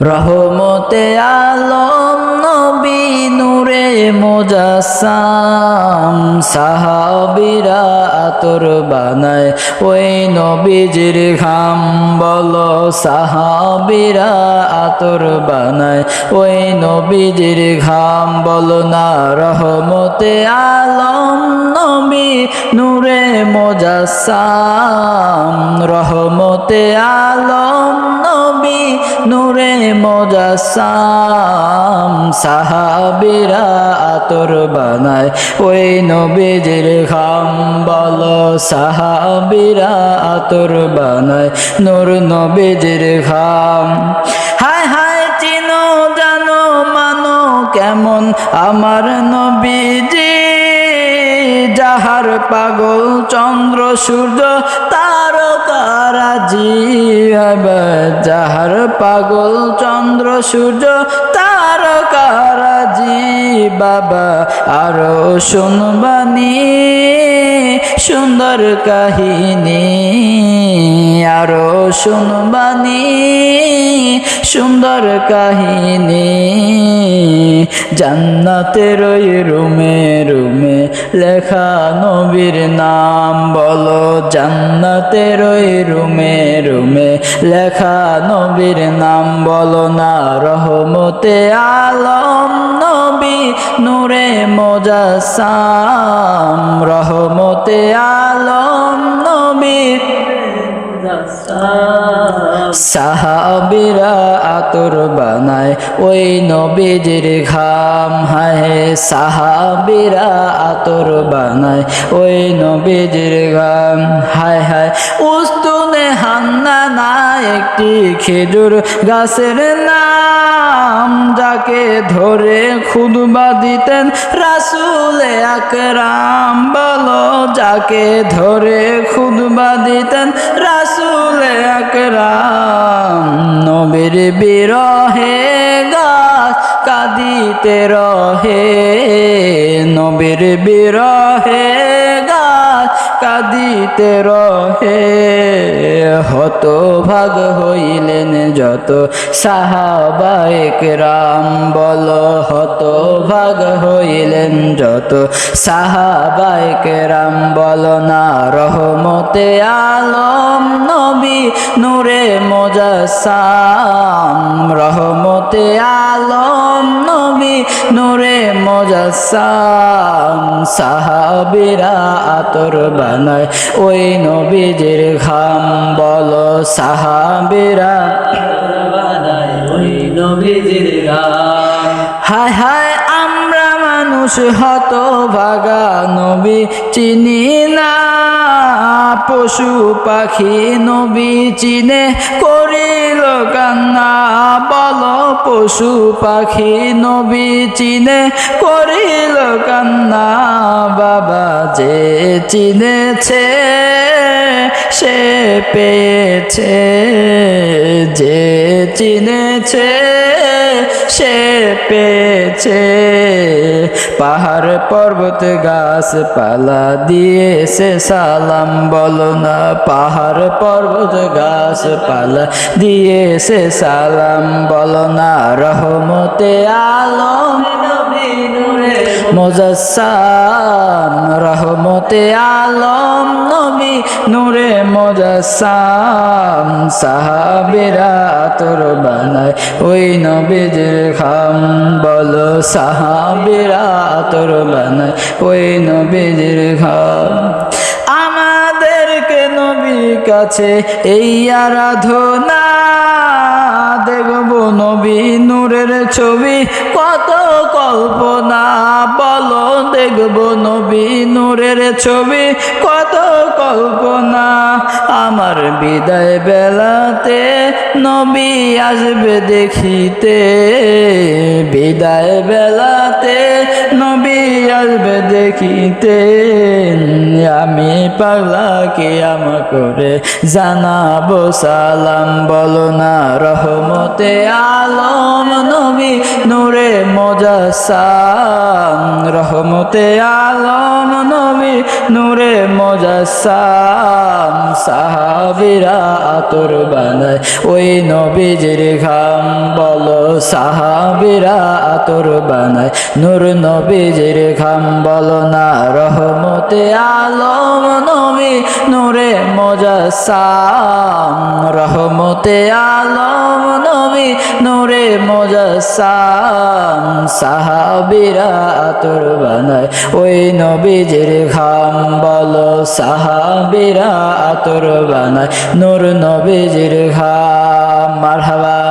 রহমতে আলম নবী নূরে মোজাসাম সাহাবিরা আতর বানায়। ওই নবীজির ঘাম বলো, সাহাবিরা আতর বানায়। ওই নবীজির ঘাম বলো না, রহমতে আলম নবী নূরে মোজাসাম রহমতে আলম নবী নূরে মোজাসাম সাহাবিরা আতর বানায়। ওই নবীজির খাম বল, সাহাবিরা আতর বানায়। নূর নবীজির খাম। হায় হায় চিনো, জানো, মানো, কেমন আমার নবীজি। যাহার পাগল চন্দ্র, সূর্য তার তারকারাজি যাহার পাগল চন্দ্র, সূর্য তারকারাজি বাবা আরও শুনবানি। সুন্দর কাহিনী, আরও শুনবানি। সুন্দর কাহিনী, জান্নাতের ওই রুমে রুমে লেখা নবীর নাম বলো। জান্নাতের ওই রুমে রুমে লেখা নবীর নাম বলো না। রহমতে নবী নূরে মোজাসাম, রহমতে আলম নবী সাহাবিরা আতর বানায়, ওই নবীজির ঘাম হায় সাহাবিরা আতর বানায়, ওই নবীজির ঘাম হায় হায়। উস্তুনে হান্না না একটি খেজুর গাছের নাম যাকে ধরে খুদবা দিতেন রাসুলে আকরাম। বলো, যাকে ধরে খুদবা দিতেন রাসুলে আকরাম। নবীর বিরহে গাছ কাঁদিতে রহে, নবীর বিরহে গাছ কাঁদিতে রহে হত ভাগ হইলেন যত সাহাবায়ক রাম বল হত ভাগ হইলেন যত সাহাবায়ক রাম বল না, রহমতে আলম নবী নূরে মোজাসাম। রহমতে আলম নবী নূরে মোজাসাম সাহাবিরা আতর বানায়। ওই নবীজির ঘাম বল, সাহাবিরা হায় হায়, আমরা মানুষ হত ভাগা নবী, চিনি না। পশু পাখি নবী চিনে করিল কান্না। বল পশু পাখি নবী চিনে করিল কান্না। বাবা যে চিনেছে, সে পেয়েছে। যে চিনেছে সে পেয়েছে। পাহাড়, পর্বত গাছ পালা দিয়েছে সালাম। বলো না, পাহাড়, পর্বত গাছ পালা দিয়েছে সালাম। বলো না, রহমতে নূরে মোজাসাম রহমতে আলম নবী নূরে মোজাসাম সাহাবিরা তোর বানায়। ওই নবীদের খাম বলো, সাহাবিরা তোর বানায়। ওই নবীদের খাম আমাদেরকে নবী কাছে এই আরাধনা দেখব নবী নূরের ছবি। কত কল্পনা বলো দেখব নবী নূরের ছবি। কত কল্পনা, আমার বিদায় বেলাতে নবী আসবে দেখিতে। বিদায় বেলাতে নবী আসবে দেখিতে। আমি পাগলাকে আম করে জানাব সালাম। বলো না, রহমতে আলম নবী নূরে মোজাসাম। রহমতে আলম নবী নূরে মোজাসাম সাহাবিরা আতর বানায়। ওই নবীজির ঘাম বলো, সাহাবিরা আতর বানায়। নূর নবীজির ঘাম বলো না, রহমতে আলম নবী নূরে মোজাসাম। রহমতে আলম নবী নূরে মোজাসাম। সাহাবিরা আতর বানায়। ওই নবীজির ঘাম বলো সাহাবিরা আতর বানায়। নূর নবীজির ঘাম মারহাবা।